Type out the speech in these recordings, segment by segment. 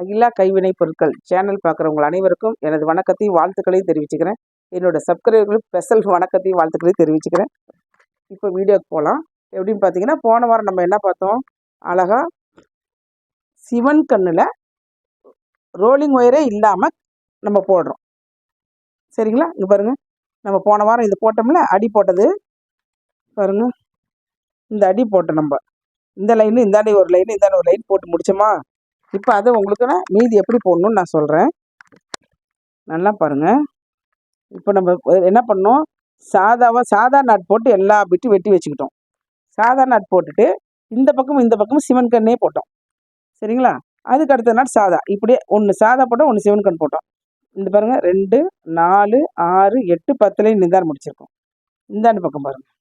அகிலா கைவினை பொருட்கள் சேனல் பார்க்குறவங்க அனைவருக்கும் எனது வணக்கத்தையும் வாழ்த்துக்களையும் தெரிவிச்சுக்கிறேன். என்னோட சப்ஸ்கிரைபர்களுக்கு ஸ்பெஷல் வணக்கத்தையும் வாழ்த்துக்களையும் தெரிவிச்சுக்கிறேன். இப்போ வீடியோக்கு போகலாம். எப்படின்னு பார்த்தீங்கன்னா போன வாரம் நம்ம என்ன பார்த்தோம்? அழகா சிவன் கண்ணில் ரோலிங் ஒயரே இல்லாமல் நம்ம போடுறோம். சரிங்களா? இங்கே பாருங்கள் நம்ம போன வாரம் இது போட்டோம்ல அடி போட்டது. பாருங்கள் இந்த அடி போட்டோம் நம்ம. இந்த லைனு இந்தாண்டி ஒரு லைன் இந்தாண்டி ஒரு லைன் போட்டு முடிச்சோமா? இப்போ அதை உங்களுக்கு நான் மீதி எப்படி போடணும்னு நான் சொல்கிறேன் நல்லா பாருங்கள் இப்போ நம்ம என்ன பண்ணோம்? சாதாவாக சாதா நாட் போட்டு எல்லா பிட்டும் வெட்டி வச்சுக்கிட்டோம். சாதா நாட் போட்டுட்டு இந்த பக்கமும் இந்த பக்கமும் சிவன் கண்ணே போட்டோம். சரிங்களா? அதுக்கு அடுத்த நாட் சாதா. இப்படியே ஒன்று சாதா போட்டோம் ஒன்று சிவன் கண் போட்டோம். இந்த பாருங்கள் ரெண்டு நாலு ஆறு எட்டு பத்துலேயும் நிதானம் முடிச்சிருக்கோம். இந்தாண்டு பக்கம் பாருங்கள்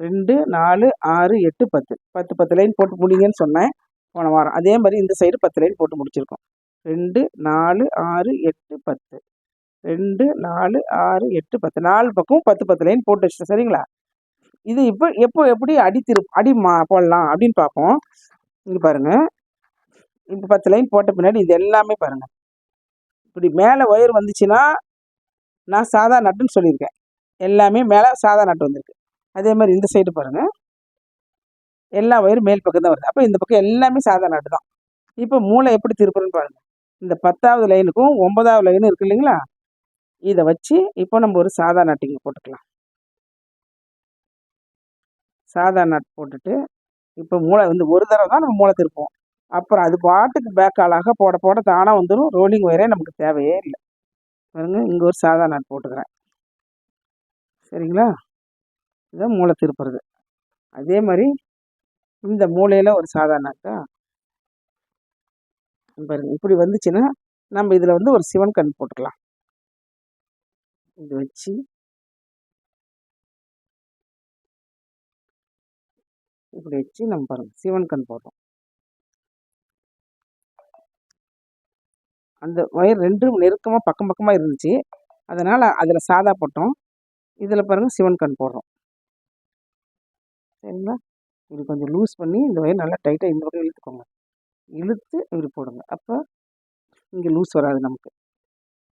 ரெண்டு நாலு ஆறு எட்டு பத்து. பத்து பத்து லைன் போட்டு முடிங்கன்னு சொன்னேன். போன வாரம். அதே மாதிரி இந்த சைடு பத்து லைன் போட்டு முடிச்சிருக்கோம். ரெண்டு நாலு ஆறு எட்டு பத்து. ரெண்டு நாலு ஆறு எட்டு பத்து. நாலு பக்கம் பத்து பத்து லைன் போட்டு வச்சுட்டோம். சரிங்களா? இது இப்போ எப்போ எப்படி அடி திரு அடி மா போடலாம் அப்படின்னு பார்ப்போம். இங்கே பாருங்கள் இப்போ பத்து லைன் போட்ட பின்னாடி இது எல்லாமே பாருங்கள் இப்படி மேலே ஒயர் வந்துச்சுன்னா நான் சாதா நட்டுன்னு சொல்லியிருக்கேன். எல்லாமே மேலே சாதா நட்டு வந்திருக்கு. அதே மாதிரி இந்த சைடு பாருங்கள் எல்லா ஒயரும் மேல் பக்கம் தான் வருது. அப்போ இந்த பக்கம் எல்லாமே சாதா நாட்டு தான். இப்போ மூளை எப்படி திருப்புறன்னு பாருங்கள் இந்த பத்தாவது லைனுக்கும் ஒன்பதாவது லைனும் இருக்கு இல்லைங்களா? இதை வச்சு இப்போ நம்ம ஒரு சாதா நாட்டிங்க போட்டுக்கலாம். சாதா நாட் போட்டுட்டு இப்போ மூளை வந்து ஒரு தடவை தான் நம்ம மூளை திருப்போம் அப்புறம் அது பாட்டுக்கு பேக் அழகாக போட போட தானாக வந்துடும் ரோலிங் ஒயரே நமக்கு தேவையே இல்லை. பாருங்க இங்கே ஒரு சாதா நாட் போட்டுக்கிறேன். சரிங்களா? இதான் மூளை திருப்புறது. அதே மாதிரி இந்த மூலையில் ஒரு சாதா நாட்டா பாருங்க இப்படி வந்துச்சுன்னா நம்ம இதில் வந்து ஒரு சிவன் கண் போட்டுக்கலாம். இது வச்சு. இப்படி வச்சு நம்ம பாருங்கள் சிவன் கண் போட்டோம் அந்த ஒயர் ரெண்டும் நெருக்கமாக பக்கம் பக்கமாக இருந்துச்சு. அதனால் அதில் சாதா போட்டோம். இதில் பாருங்கள் சிவன் கண் போடுறோம். சரிங்களா? இப்படி கொஞ்சம் லூஸ் பண்ணி இந்த ஒயர் நல்லா டைட்டாக இந்த பக்கம் இழுத்துக்கோங்க. இழுத்து இப்படி போடுங்க. அப்போ இங்கே லூஸ் வராது நமக்கு.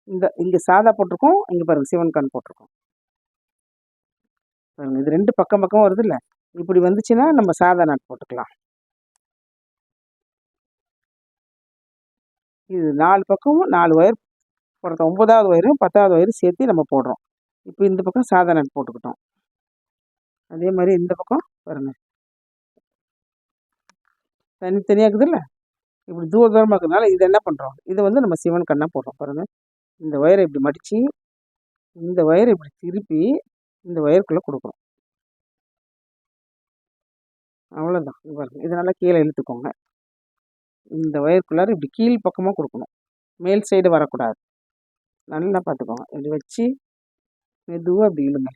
இந்த இங்கே சாதா போட்டிருக்கோம் இங்கே பாருங்கள் சிவன் கண் போட்டிருக்கோம். பாருங்கள் இது ரெண்டு பக்கம் பக்கம் வருது இல்லை இப்படி வந்துச்சுன்னா நம்ம சாதா நாட் போட்டுக்கலாம். இது நாலு பக்கமும் நாலு ஒயர் போடுறோம் ஒன்பதாவது ஒயரும் பத்தாவது ஒயரும் சேர்த்து நம்ம போடுறோம். இப்போ இந்த பக்கம் சாதா நாட் போட்டுக்கிட்டோம். அதே மாதிரி இந்த பக்கம் பாருங்கள் தனித்தனியாக இருக்குதுல்ல? இப்படி தூர தூரமாக இருக்கிறதுனால இதை என்ன பண்ணுறோம் இதை வந்து நம்ம சிவன் கண்ணாக போடுறோம் பாருங்கள் இந்த ஒயரை இப்படி மடித்து இந்த ஒயரை இப்படி திருப்பி இந்த ஒயருக்குள்ளே கொடுக்குறோம் அவ்வளோதான் பாருங்கள் இதனால் கீழே இழுத்துக்கோங்க. இந்த ஒயருக்குள்ளார இப்படி கீழ் பக்கமாக கொடுக்கணும். மேல் சைடு வரக்கூடாது. நல்லா பார்த்துக்கோங்க. இப்படி வச்சு மெதுவாக அப்படி இழுங்க.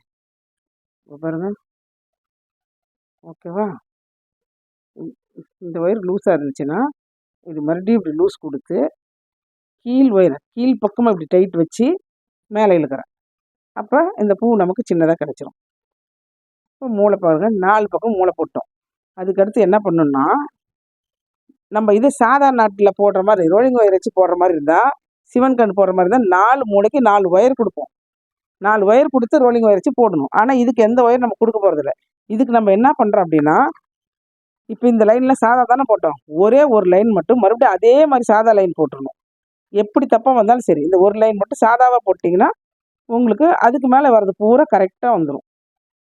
பாருங்கள் ஓகேவா? இந்த ஒயர் லூஸாக இருந்துச்சுன்னா இது மறுபடியும் இப்படி லூஸ் கொடுத்து கீழ் ஒயரை கீழ் பக்கமாக இப்படி டைட் வச்சு மேலே இழுக்கிறேன். அப்போ இந்த பூ நமக்கு சின்னதாக கிடச்சிரும். இப்போ மூளை பாருங்கள் நாலு பக்கம் மூளை போட்டோம். அதுக்கடுத்து என்ன பண்ணணும்னா நம்ம இது சாதா நாட்டில் போடுற மாதிரி ரோலிங் ஒயர் வச்சு போடுற மாதிரி இருந்தால் சிவன் கண் போடுற மாதிரி இருந்தால் நாலு மூளைக்கு நாலு ஒயர் கொடுப்போம். நாலு ஒயர் கொடுத்து ரோலிங் ஒயர் வச்சு போடணும். ஆனால் இதுக்கு எந்த ஒயர் நம்ம கொடுக்க போகிறதில்ல இதுக்கு நம்ம என்ன பண்ணுறோம் அப்படின்னா இப்போ இந்த லைனில் சாதா தானே போட்டோம். ஒரே ஒரு லைன் மட்டும் மறுபடியும் அதே மாதிரி சாதா லைன் போட்டுருணும் எப்படி தப்பாக வந்தாலும் சரி இந்த ஒரு லைன் மட்டும் சாதாவாக போட்டிங்கன்னா உங்களுக்கு அதுக்கு மேலே வர்றது பூரா கரெக்டாக வந்துடும்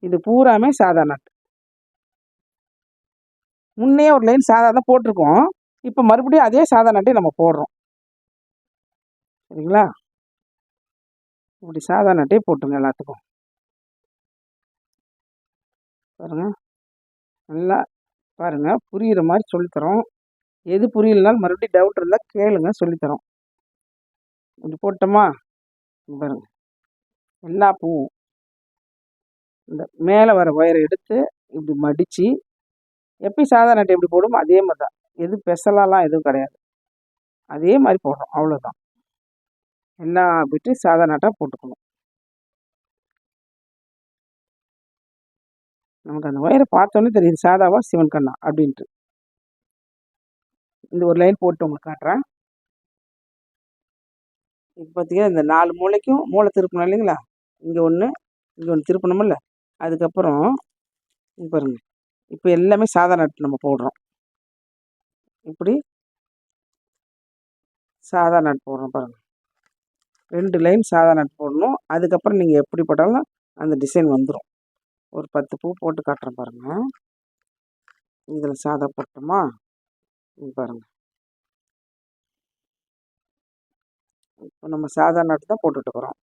இது பூராமே சாதா நாட்டு முன்னே ஒரு லைன் சாதா தான் போட்டிருக்கோம். இப்போ மறுபடியும் அதே சாதா நாட்டே நம்ம போடுறோம். சரிங்களா? இப்படி சாதா நாட்டே போட்டுங்க எல்லாத்துக்கும். பாருங்க. நல்லா பாருங்கள் புரிகிற மாதிரி சொல்லித்தரோம். எது புரியலனாலும் மறுபடியும் டவுட் இருந்தால் கேளுங்க சொல்லித்தரோம். கொஞ்சம் போட்டோமா பாருங்கள் எல்லா பூவும். இந்த மேலே வர ஒயரை எடுத்து இப்படி மடித்து எப்படி சாதா நட்டு எப்படி போடுமோ அதே மாதிரி தான் எது ஸ்பெஷலாலாம் எதுவும் கிடையாது. அதே மாதிரி போடுறோம் அவ்வளோதான் எல்லா பிட்டும் சாதா நாட்டாக போட்டுக்கணும். நமக்கு அந்த ஒயரை பார்த்தோன்னே தெரியுது சாதாவா சிவன் கண்ணா அப்படின்ட்டு. இந்த ஒரு லைன் போட்டு உங்களுக்கு காட்டுறேன். இப்போ பார்த்தீங்கன்னா இந்த நாலு மூளைக்கும் மூளை திருப்பணும் இல்லைங்களா? இங்கே ஒன்று இங்கே ஒன்று திருப்பணுமில்ல அதுக்கப்புறம் இங்க பாருங்க. இப்போ எல்லாமே சாதா நட்டு நம்ம போடுறோம். இப்படி சாதா நட் போடுறோம் பாருங்க. ரெண்டு லைன் சாதா நட் போடணும். அதுக்கப்புறம் நீங்கள் எப்படி போட்டாலும் அந்த டிசைன் வந்துடும் ஒரு பத்து பூ போட்டு காட்டுறேன் பாருங்க. இதில் சாதா போட்டோமா? இங்க பாருங்க. இப்போ நம்ம சாதா நட்டு தான் போட்டுட்டு இருக்கிறோம்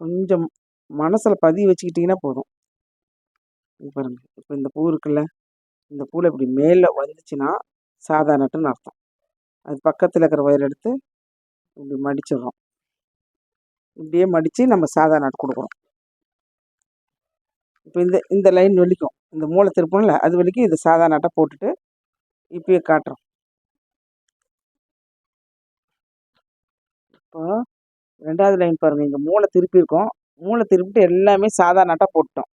கொஞ்சம் மனசில் பதிய வச்சுக்கிட்டிங்கன்னா போதும். இங்க பாருங்க. இப்போ இந்த பூ இருக்குல்ல இந்த பூவில் இப்படி மேலே வந்துச்சுன்னா சாதா நட்டுன்னு அர்த்தம். அது பக்கத்தில் இருக்கிற ஒயர் எடுத்து இப்படி மடிச்சிடுறோம் இப்படியே மடித்து நம்ம சாதா நட்டு கொடுக்குறோம். இப்போ இந்த இந்த லைன் வலிக்கும். இந்த மூளை திருப்பணும்ல அது வலிக்கும். இது சாதா நட்டை போட்டுட்டு இப்பயே காட்டுறோம். இப்போ ரெண்டாவது லைன் பாருங்கள் இங்கே மூளை திருப்பி இருக்கோம். மூளை திருப்பிட்டு எல்லாமே சாதா நட்டாக போட்டோம்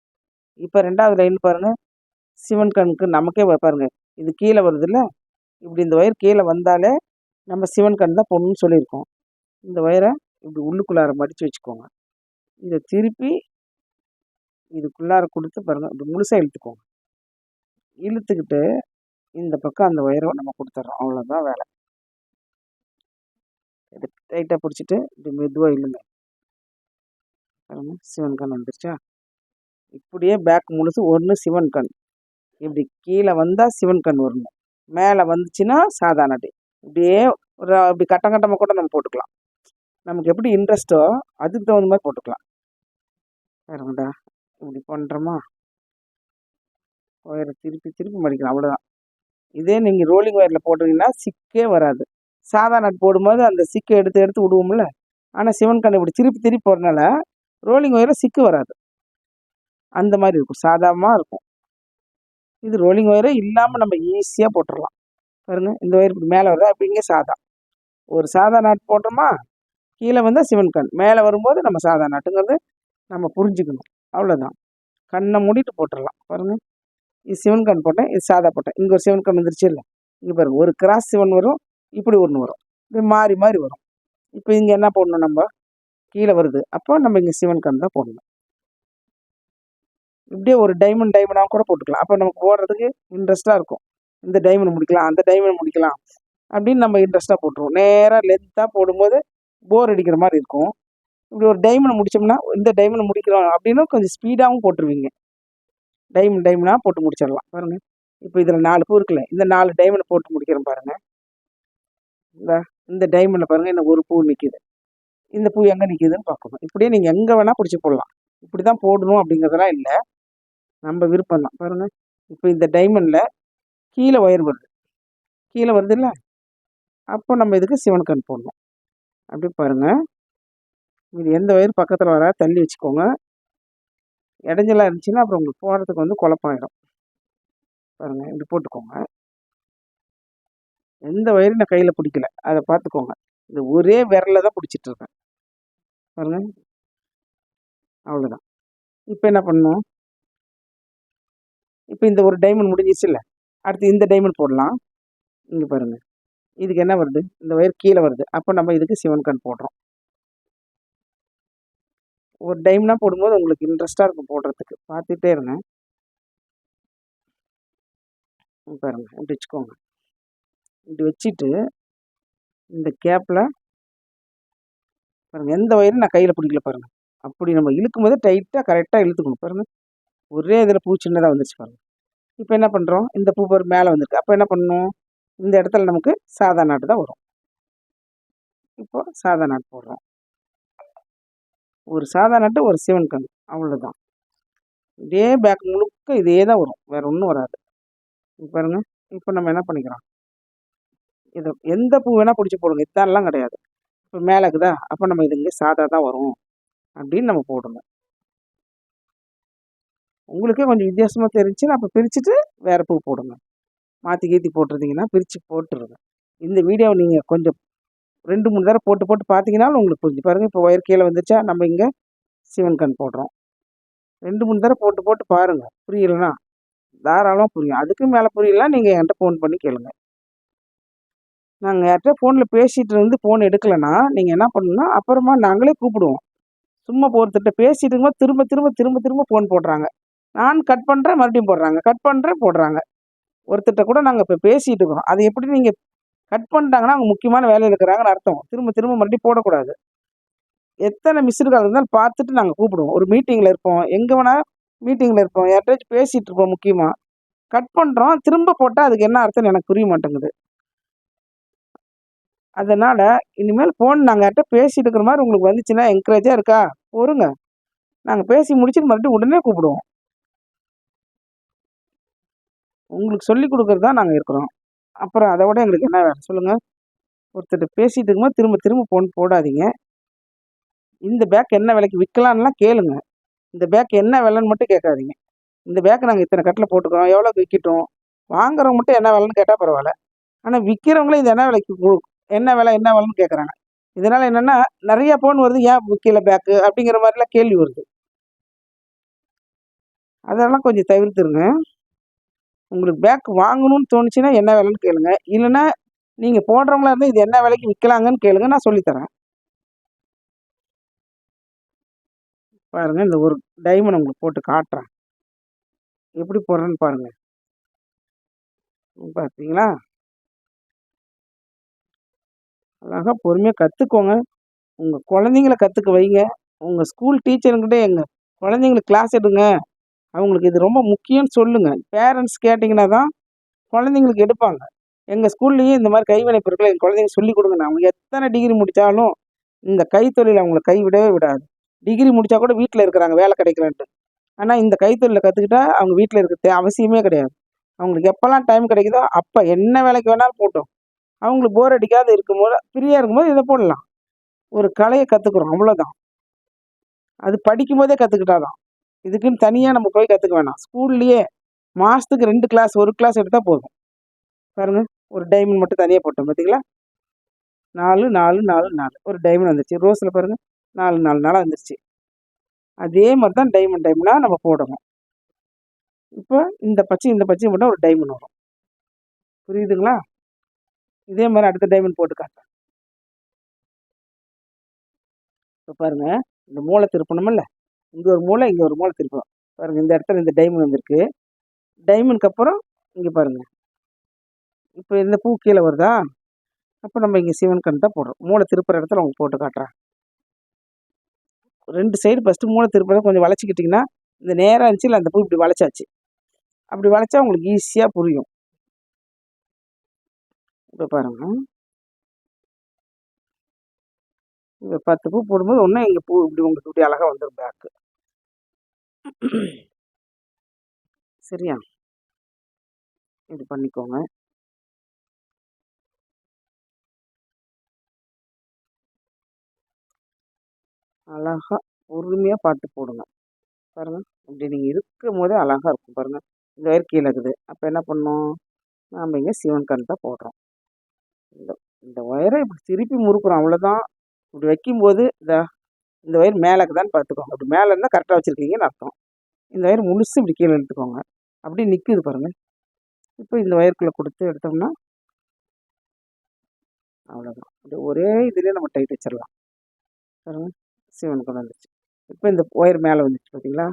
இப்போ ரெண்டாவது லைன் பாருங்கள் சிவன் கண்ணுக்கு நமக்கே பாருங்கள் இது கீழே வருதுல்ல? இப்படி இந்த ஒயர் கீழே வந்தாலே நம்ம சிவன் கண் தான் பொண்ணுன்னு சொல்லியிருக்கோம். இந்த ஒயரை இப்படி உள்ளுக்குள்ளார மடித்து வச்சுக்கோங்க. இதை திருப்பி இதுக்குள்ளார கொடுத்து பாருங்கள் இப்படி முழுசாக இழுத்துக்கோங்க. இழுத்துக்கிட்டு இந்த பக்கம் அந்த ஒயரை நம்ம கொடுத்துட்றோம் அவ்வளோதான் வேலை. இது டைட்டாக பிடிச்சிட்டு இப்படி மெதுவாக இழுங்க. பாருங்க சிவன் கண் வந்துருச்சா? இப்படியே பேக் முழுசு ஒன்று சிவன் கண். இப்படி கீழே வந்தால் சிவன் கண் வரணும். மேலே வந்துச்சுன்னா சாதாரண டே இப்படியே ஒரு இப்படி கட்டம் கட்டமாக கூட நம்ம போட்டுக்கலாம். நமக்கு எப்படி இன்ட்ரெஸ்ட்டோ அதுக்கு தகுந்த மாதிரி போட்டுக்கலாம். பாருங்கடா. இப்படி பண்ணுறோமா ஒயரை திருப்பி திருப்பி மடிக்கணும். அவ்வளோதான் இதே நீங்கள் ரோலிங் ஒயரில் போட்டிங்கன்னா சிக்கே வராது. சாதா நட் போடும்போது அந்த சிக்கை எடுத்து எடுத்து விடுவோம்ல. ஆனால் சிவன் கண்ணை இப்படி திருப்பி திருப்பி போடுறனால ரோலிங் ஒயரில் சிக்கு வராது. அந்த மாதிரி இருக்கும். சாதாரணமாக இருக்கும். இது ரோலிங் ஒயரே இல்லாமல் நம்ம ஈஸியாக போட்டுடலாம் பாருங்க இந்த ஒயர் இப்படி மேலே வருதா? அப்படிங்க சாதா. ஒரு சாதா நாட் போட்டோமா? கீழே வந்தால் சிவன் கண். மேலே வரும்போது நம்ம சாதா நாட்டுங்கிறது நம்ம புரிஞ்சுக்கணும். அவ்வளோதான் கண்ணை மூடிட்டு போட்டுடலாம் பாருங்கள் இது சிவன் கண் போட்டேன். இது சாதா போட்டேன். இங்கே ஒரு சிவன் கண் வந்துருச்சு இல்லை? இங்கே பாருங்கள் ஒரு கிராஸ் சிவன் வரும். இப்படி ஒன்று வரும். இப்படி மாறி மாறி வரும். இப்போ இங்கே என்ன போடணும் நம்ம? கீழே வருது. அப்போ நம்ம இங்கே சிவன் கண் தான் போடணும். இப்படியே ஒரு டைமண்ட் டைமண்டாக கூட போட்டுக்கலாம். அப்போ நமக்கு போடுறதுக்கு இன்ட்ரெஸ்ட்டாக இருக்கும். இந்த டைமண்ட் முடிக்கலாம் அந்த டைமண்ட் முடிக்கலாம் அப்படின்னு நம்ம இன்ட்ரெஸ்ட்டாக போட்டுருவோம். நேராக லென்த்தாக போடும்போது போர் அடிக்கிற மாதிரி இருக்கும். இப்படி ஒரு டைமண்ட் முடிச்சோம்னா இந்த டைமண்ட் முடிக்கிறோம் அப்படின்னா கொஞ்சம் ஸ்பீடாகவும் போட்டுருவீங்க. டைமண்ட் டைமண்டாக போட்டு முடிச்சிடலாம். பாருங்கள் இப்போ இதில் நாலு பூ இருக்குல்ல இந்த நாலு டைமண்ட் போட்டு முடிக்கிறேன் பாருங்கள் இந்த இந்த டைமண்டில் பாருங்கள் என்ன ஒரு பூ நிற்கிது இந்த பூ எங்கே நிற்கிதுன்னு பார்க்கணும் இப்படியே நீங்கள் எங்கே வேணால் பிடிச்சி போடலாம். இப்படி தான் போடணும் அப்படிங்கிறதெல்லாம் இல்லை. நம்ம விருப்பம் தான். பாருங்கள் இப்போ இந்த டைமண்டில் கீழே ஒயர் வருது. கீழே வருது இல்லை அப்போ நம்ம இதுக்கு சிவன் போடணும். அப்படி பாருங்கள் இது எந்த வயிறு பக்கத்தில் வர தள்ளி வச்சுக்கோங்க. இடைஞ்சலாக இருந்துச்சுன்னா அப்புறம் உங்களுக்கு போகிறதுக்கு வந்து குழப்பாயிடும் பாருங்கள் இப்படி போட்டுக்கோங்க. எந்த வயிறு நான் கையில் பிடிக்கல. அதை பார்த்துக்கோங்க. இது ஒரே விரலில் தான் பிடிச்சிட்டு இருக்கேன். பாருங்க. அவ்வளோதான் இப்போ என்ன பண்ணணும்? இப்போ இந்த ஒரு டைமண்ட் முடிஞ்சிச்சு இல்லை? அடுத்து இந்த டைமண்ட் போடலாம். இங்கே பாருங்கள் இதுக்கு என்ன வருது? இந்த ஒயர் கீழே வருது. அப்போ நம்ம இதுக்கு சிவன் கண் போடுறோம். ஒரு டைம்னா போடும்போது உங்களுக்கு இன்ட்ரெஸ்ட்டாக இருக்கும் போடுறதுக்கு. பார்த்துட்டே இருங்க. பாருங்க. இப்படி வச்சுக்கோங்க. இப்படி வச்சுட்டு இந்த கேப்பில் பாருங்கள் எந்த ஒயரும் நான் கையில் பிடிக்கல பாருங்கள் அப்படி நம்ம இழுக்கும் போது டைட்டாக கரெக்டாக இழுத்துக்கணும். பாருங்கள் ஒரே இதில் பூ சின்னதாக வந்துருச்சு பாருங்கள் இப்போ என்ன பண்ணுறோம் இந்த பூ பாரு மேலே வந்திருக்கு. அப்போ என்ன பண்ணணும்? இந்த இடத்துல நமக்கு சாதா நாட்டு தான் வரும். இப்போ சாதா நாட்டு போடுறோம். ஒரு சாதா நட்டு ஒரு சிவன் கண் அவ்வளோதான் இதே பேக் முழுக்க இதே தான் வரும் வேறு ஒன்றும் வராது. இப்போ பாருங்க இப்போ நம்ம என்ன பண்ணிக்கிறோம்? இது எந்த பூ வேணால் பிடிச்சி போடுங்க இத்தான்லாம் கிடையாது. இப்போ மேலே இருக்குதா? அப்போ நம்ம இது இங்கே சாதா தான் வரும் அப்படின்னு நம்ம போடணும். உங்களுக்கே கொஞ்சம் வித்தியாசமாக தெரிஞ்சுன்னா அப்போ பிரிச்சுட்டு வேறு பூ போடுங்க. மாற்றி கீத்தி போட்டிருந்தீங்கன்னா பிரித்து போட்டுருங்க. இந்த வீடியோவை நீங்கள் கொஞ்சம் ரெண்டு மூணு தடவை போட்டு போட்டு பார்த்தீங்கன்னாலும் உங்களுக்கு புரிஞ்சு. பாருங்கள் இப்போ ஒயர் கீழே வந்துச்சா நம்ம இங்கே சிவன் கண் போடுறோம். ரெண்டு மூணு தடவை போட்டு போட்டு பாருங்கள் புரியலைன்னா தாராளமாக புரியும். அதுக்கு மேலே புரியலாம் நீங்கள் என்கிட்ட ஃபோன் பண்ணி கேளுங்க. நாங்கள் யார்கிட்ட ஃபோனில் பேசிகிட்டு இருந்து ஃபோன் எடுக்கலைன்னா நீங்கள் என்ன பண்ணணும்னா அப்புறமா நாங்களே கூப்பிடுவோம். சும்மா ஒருத்தர்கிட்ட பேசிட்டு இருக்கும்போது திரும்ப திரும்ப திரும்ப திரும்ப ஃபோன் போடுறாங்க. நான் கட் பண்ணுறேன் மறுபடியும் போடுறாங்க. கட் பண்ணுறேன் போடுறாங்க. ஒருத்தர்கிட்ட கூட நாங்கள் இப்போ பேசிகிட்டு இருக்கிறோம். அது எப்படி நீங்கள் கட் பண்ணிட்டாங்கன்னா அவங்க முக்கியமான வேலையில் இருக்கிறாங்கன்னு அர்த்தம். திரும்ப திரும்ப மறுபடியும் போடக்கூடாது. எத்தனை மிஸ்டு கால் இருந்தாலும் பார்த்துட்டு நாங்கள் கூப்பிடுவோம். ஒரு மீட்டிங்கில் இருப்போம். எங்கே வேணால் மீட்டிங்கில் இருப்போம். யார்கிட்டயாச்சும் பேசிகிட்டு இருப்போம் முக்கியமாக கட் பண்ணுறோம் திரும்ப போட்டால் அதுக்கு என்ன அர்த்தம்னு எனக்கு புரிய மாட்டேங்குது. அதனால் இனிமேல் ஃபோன் நாங்கள் யார்கிட்ட பேசிட்டு இருக்கிற மாதிரி உங்களுக்கு வந்துச்சுன்னா என்கரேஜாக இருக்கா? பொறுங்க நாங்கள் பேசி முடிச்சுட்டு மறுபடியும் உடனே கூப்பிடுவோம். உங்களுக்கு சொல்லி கொடுக்குறது தான் நாங்கள் இருக்கிறோம். அப்புறம் அதை விட எங்களுக்கு என்ன வேலை சொல்லுங்கள் ஒருத்தர் பேசிகிட்டு இருக்கும்போது திரும்ப திரும்ப ஃபோன் போடாதீங்க. இந்த பேக் என்ன விலைக்கு விற்கலான்லாம் கேளுங்க. இந்த பேக் என்ன விலைன்னு மட்டும் கேட்காதீங்க. இந்த பேக் நாங்கள் இத்தனை கட்டில் போட்டுக்கிறோம் எவ்வளோக்கு விற்கிட்டோம் வாங்குறவங்க மட்டும் என்ன விலைன்னு கேட்டால் பரவாயில்ல. ஆனால் விற்கிறவங்களும் இது என்ன விலைக்கு கு- என்ன விலை என்ன விலைன்னு கேட்குறாங்க இதனால் என்னென்னா நிறையா ஃபோன் வருது ஏன் விற்கல பேக்கு அப்படிங்கிற மாதிரிலாம் கேள்வி வருது. அதெல்லாம் கொஞ்சம் தவிர்த்துருங்க. உங்களுக்கு பேக் வாங்கணும்னு தோணுச்சுன்னா என்ன விலைன்னு கேளுங்க. இல்லைன்னா நீங்கள் போடுறவங்களா இருந்தால் இது என்ன விலைக்கு விற்கலாங்கன்னு கேளுங்க நான் சொல்லித்தரேன் பாருங்க இந்த ஒரு டைமண்ட் உங்களுக்கு போட்டு காட்டுறேன். எப்படி போடுறேன்னு பாருங்க. பார்த்தீங்களா அழகாக பொறுமையாக கற்றுக்கோங்க உங்கள் குழந்தைங்கள கற்றுக்க வைங்க. உங்கள் ஸ்கூல் டீச்சருங்கிட்ட எங்கள் குழந்தைங்களுக்கு கிளாஸ் எடுங்க. அவங்களுக்கு இது ரொம்ப முக்கியம்னு சொல்லுங்கள் பேரண்ட்ஸ் கேட்டிங்கன்னா தான் குழந்தைங்களுக்கு எடுப்பாங்க. எங்கள் ஸ்கூல்லையும் இந்த மாதிரி கைவினை பொருட்களை எங்கள் குழந்தைங்க சொல்லிக் கொடுங்க. அவங்க எத்தனை டிகிரி முடித்தாலும் இந்த கைத்தொழில் அவங்கள கைவிடவே விடாது. டிகிரி முடித்தா கூட வீட்டில் இருக்கிறாங்க வேலை கிடைக்கலன்ட்டு. ஆனால் இந்த கைத்தொழிலை கற்றுக்கிட்டா அவங்க வீட்டில் இருக்கிறது அவசியமே கிடையாது. அவங்களுக்கு எப்போல்லாம் டைம் கிடைக்குதோ அப்போ என்ன வேலைக்கு வேணாலும் போட்டோம். அவங்களுக்கு போர் அடிக்காத இருக்கும்போது ஃப்ரீயாக இருக்கும்போது இதை போடலாம். ஒரு கலையை கற்றுக்குறோம் அவ்வளோதான் அது படிக்கும் போதே கற்றுக்கிட்டாதான் இதுக்குன்னு தனியாக நம்ம போய் கற்றுக்க வேணாம். ஸ்கூல்லையே மாதத்துக்கு ரெண்டு கிளாஸ் ஒரு கிளாஸ் எடுத்தால் போதும். பாருங்கள் ஒரு டைமண்ட் மட்டும் தனியாக போட்டோம் பார்த்தீங்களா நாலு நாலு நாலு நாலு. ஒரு டைமண்ட் வந்துருச்சு. ரோஸில் பாருங்கள் நாலு நாலு நாளாக வந்துருச்சு. அதே மாதிரி தான் டைமண்ட் டைமண்டாக நம்ம போடணும். இப்போ இந்த பச்சை இந்த பச்சை மட்டும் ஒரு டைமண்ட் வரும். புரியுதுங்களா? இதே மாதிரி அடுத்த டைமண்ட் போட்டு காட்டுறேன். இப்போ பாருங்கள் இந்த மூளை திருப்பணுமில்ல. இங்கே ஒரு மூளை இங்கே ஒரு மூளை திருப்பணும் பாருங்கள் இந்த இடத்துல இந்த டைமண்ட் வந்திருக்கு. டைமண்ட்க்கு அப்புறம் இங்கே பாருங்க. இப்போ இந்த பூ கீழே வருதா? அப்போ நம்ம இங்கே சிவன் கண் தான் போடுறோம். மூளை திருப்புற இடத்துல உங்களுக்கு போட்டு காட்டுறேன் ரெண்டு சைடு ஃபஸ்ட்டு மூளை திருப்புறத கொஞ்சம் வளைச்சிக்கிட்டிங்கன்னா இந்த நேராக இருந்துச்சு இல்லை அந்த பூ இப்படி வளைச்சாச்சு. அப்படி வளைச்சா உங்களுக்கு ஈஸியாக புரியும். இப்போ பாருங்கள் இப்போ பத்து பூ போடும்போது ஒன்றும் இங்கே பூ இப்படி உங்களுக்கு இப்படி அழகாக வந்துடும் பேக்கு சரியா? இது பண்ணிக்கோங்க. அழகாக பொறுமையாக பார்த்து போடுங்க. பாருங்க இப்படி நீங்கள் இருக்கும் போதே அழகாக இருக்கும் பாருங்க. இந்த வயிறு கீழே இருக்குது. அப்போ என்ன பண்ணோம் நாம் இங்கே சிவன் கண் தான் போடுறோம். இந்த இந்த ஒயரை இப்படி திருப்பி முறுக்குறோம். அவ்வளோதான் இப்படி வைக்கும்போது இந்த இந்த வயிறு மேலே தான் பார்த்துக்கோங்க. அப்படி மேலே இருந்தால் கரெக்டாக வச்சுருக்கீங்கன்னு அர்த்தம். இந்த ஒயர் முழுசு இப்படி கீழே எடுத்துக்கோங்க அப்படியே நிற்குது பாருங்கள் இப்போ இந்த வயிறுக்குள்ளே கொடுத்து எடுத்தோம்னா அவ்வளோதான் அப்படி ஒரே இதுலேயே நம்ம டைட் வச்சிடலாம் பாருங்க. சிவனுக்கு கொண்டு வந்துச்சு. இப்போ இந்த ஒயர் மேலே வந்துச்சு பார்த்தீங்களா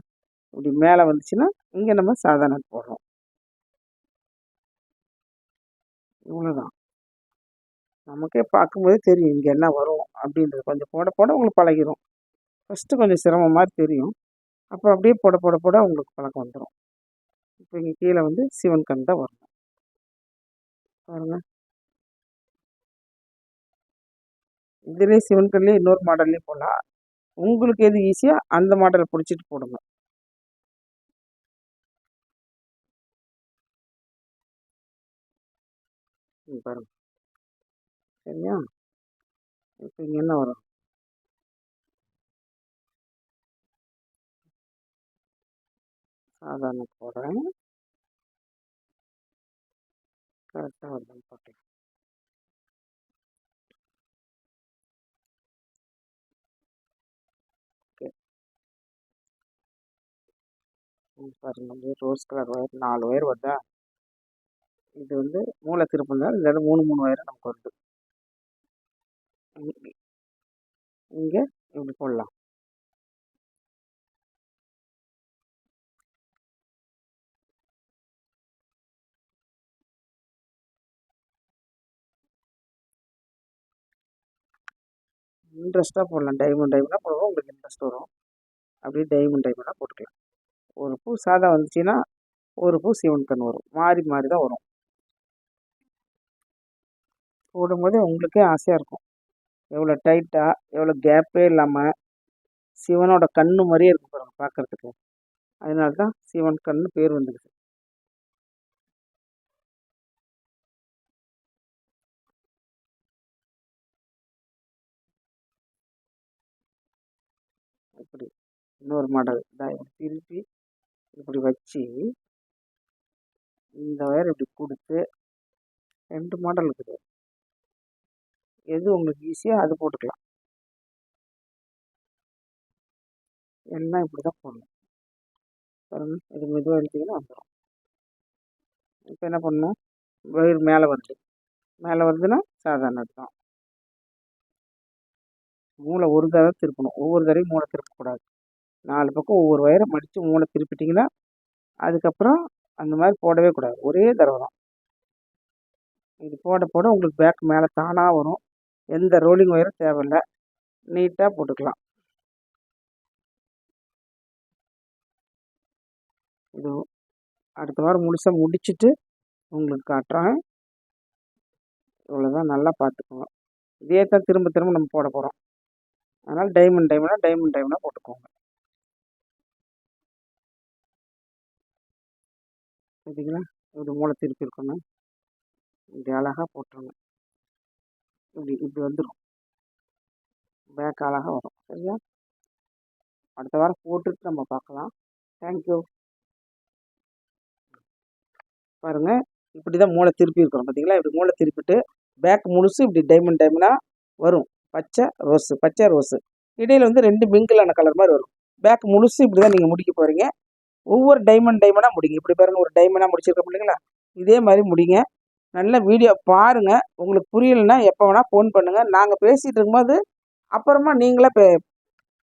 இப்படி மேலே வந்துச்சுன்னா இங்கே நம்ம சாதாரண போடுறோம். இவ்வளோதான் நமக்கே பார்க்கும்போதே தெரியும் இங்கே என்ன வரும் அப்படின்றது. கொஞ்சம் போட போட உங்களுக்கு பழகிடும் ஃபஸ்ட்டு கொஞ்சம் சிரமம் மாதிரி தெரியும். அப்போ அப்படியே போட போட போட உங்களுக்கு பழக்கம் வந்துடும் இப்போ இங்கே கீழே வந்து சிவன் கண் தான் வரணும். பாருங்க. இதுலேயே சிவன் கண்லேயே இன்னொரு மாடல்லையும் போடலாம். உங்களுக்கு எது ஈஸியோ அந்த மாடலை பிடிச்சிட்டு போடுங்க. பாருங்க. சரியா? இப்போ இங்கே என்ன வரும்? சாதாரண போடுறேன். கரெக்டாக வருதுன்னு போட்டேன் ஓகே. ம், பாருங்க ரோஸ் கலர் ஒயர் நாலு ஒயர் வருதா? இது வந்து மூளை திருப்பந்தால் இந்த மூணு மூணு ஒயர் நமக்கு வருது. இங்கே இப்படி போடலாம். இன்ட்ரெஸ்ட்டாக போடலாம். டைமண்ட் டைமண்டாக போடுவோம். உங்களுக்கு இன்ட்ரெஸ்ட் வரும். அப்படியே டைமண்ட் டைமண்டாக போட்டுக்கலாம். ஒரு பூ சாதா வந்துச்சுன்னா ஒரு பூ சிவன் கண் வரும். மாறி மாறி தான் வரும். போடும்போதே உங்களுக்கே ஆசையாக இருக்கும். எவ்வளோ டைட்டாக எவ்வளோ கேப்பே இல்லாமல் சிவனோட கண்ணு மாதிரியே இருக்கும் பாருங்கள் பார்க்கறதுக்கு. அதனால தான் சிவன் கண்ணு பேர் வந்துடுது இப்படி இன்னொரு மாடல் இதாக திருப்பி இப்படி வச்சு இந்த ஒயர் இப்படி கொடுத்து ரெண்டு மாடல் இருக்குது. எது உங்களுக்கு ஈஸியாக அது போட்டுக்கலாம். எல்லாம் இப்படி தான் போடணும். பாருங்க இது மெதுவாக எடுத்தீங்கன்னா வந்துடும் இப்போ என்ன பண்ணணும்? வயிறு மேலே வருது. மேலே வருதுன்னா சாதாரண எடுத்தோம் மூளை ஒரு தடவை திருப்பணும். ஒவ்வொரு தடவையும் மூளை திருப்பக்கூடாது. நாலு பக்கம் ஒவ்வொரு வயரை மடித்து மூளை திருப்பிட்டிங்கன்னா அதுக்கப்புறம் அந்த மாதிரி போடவே கூடாது. ஒரே தடவை தான். இது போட போட உங்களுக்கு பேக் மேலே தானாக வரும். எந்த ரோலிங் ஒயரும் தேவையில்லை. நீட்டாக போட்டுக்கலாம். இது அடுத்த வாரம் முழுசாக முடிச்சுட்டு உங்களுக்கு காட்டுறேன். இவ்வளோதான் நல்லா பார்த்துக்கோங்க. இதே தான் திரும்ப திரும்ப நம்ம போட போகிறோம் அதனால் டைமண்ட் டைமண்டாக டைமண்ட் டைமண்டாக போட்டுக்கோங்க. பார்த்தீங்களா இப்படி மூளை திருப்பி இருக்கணும். இப்படி அழகாக போட்டுருங்க. இப்படி இப்படி வந்துடும் பேக் அழகாக வரும். சரியா? அடுத்த வாரம் போட்டுட்டு நம்ம பார்க்கலாம். தேங்க்யூ பாருங்கள் இப்படி தான் மூளை திருப்பி இருக்கிறோம் பார்த்தீங்களா இப்படி மூளை திருப்பிட்டு பேக் முழுசு இப்படி டைமண்ட் டைமண்டாக வரும். பச்சை ரோஸு பச்சை ரோஸு. இடையில் வந்து ரெண்டு மிங்கிளான கலர் மாதிரி வரும். பேக் முழுசு இப்படி தான் நீங்கள் முடிக்க போகிறீங்க ஒவ்வொரு டைமண்ட் டைமண்டாக முடிங்க. இப்படி பாருங்க ஒரு டைமண்டாக முடிச்சிருக்க இல்லைங்களா இதே மாதிரி முடிங்க. நல்ல வீடியோ பாருங்கள் உங்களுக்கு புரியலைன்னா எப்போ வேணால் ஃபோன் பண்ணுங்கள் நாங்கள் பேசிகிட்டு இருக்கும்போது அப்புறமா நீங்களே பே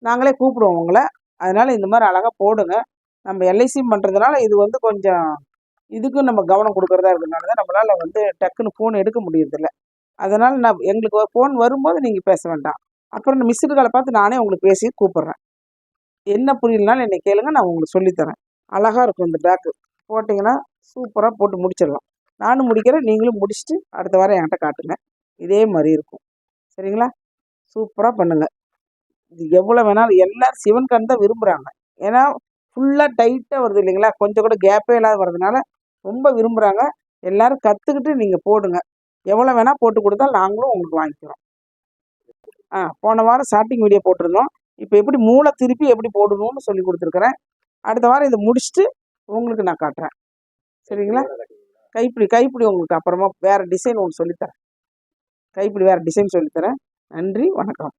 நாங்களே கூப்பிடுவோம் உங்களை. அதனால் இந்த மாதிரி அழகாக போடுங்க. நம்ம எல்ஐசி பண்ணுறதுனால இது வந்து கொஞ்சம் இதுக்கும் நம்ம கவனம் கொடுக்குறதா இருக்கிறதுனால தான் நம்மளால் வந்து டக்குன்னு ஃபோன் எடுக்க முடியறதில்ல. அதனால் நான் எங்களுக்கு ஃபோன் வரும்போது நீங்கள் பேச வேண்டாம். அப்புறம் மிஸ்டு காலை பார்த்து நானே உங்களுக்கு பேசி கூப்பிட்றேன். என்ன புரியலனாலும் என்னை கேளுங்க நான் உங்களுக்கு சொல்லித்தரேன் அழகாக இருக்கும் இந்த பேக்கு போட்டிங்கன்னா சூப்பராக போட்டு முடிச்சிடலாம். நானும் முடிக்கிறேன் நீங்களும் முடிச்சுட்டு அடுத்த வாரம் என்கிட்ட காட்டுங்க. இதே மாதிரி இருக்கும். சரிங்களா? சூப்பராக பண்ணுங்கள் இது எவ்வளோ வேணாலும் எல்லாரும் சிவன் கண் தான் விரும்புகிறாங்க ஏன்னா ஃபுல்லாக டைட்டாக வருது இல்லைங்களா? கொஞ்சம் கூட கேப்பே இல்லாத வர்றதுனால ரொம்ப விரும்புகிறாங்க எல்லோரும் கற்றுக்கிட்டு நீங்கள் போடுங்க. எவ்வளோ வேணால் போட்டு கொடுத்தா நாங்களும் உங்களுக்கு வாங்கிக்கிறோம். ஆ போன வாரம் ஸ்டார்டிங் வீடியோ போட்டிருந்தோம். இப்போ எப்படி மூளை திருப்பி எப்படி போடணும்னு சொல்லி கொடுத்துருக்குறேன். அடுத்த வாரம் இதை முடிச்சுட்டு உங்களுக்கு நான் காட்டுறேன். சரிங்களா? கைப்பிடி கைப்பிடி உங்களுக்கு அப்புறமா வேறு டிசைன் ஒன்று சொல்லித்தரேன் கைப்பிடி வேறு டிசைன் சொல்லித்தரேன் நன்றி வணக்கம்.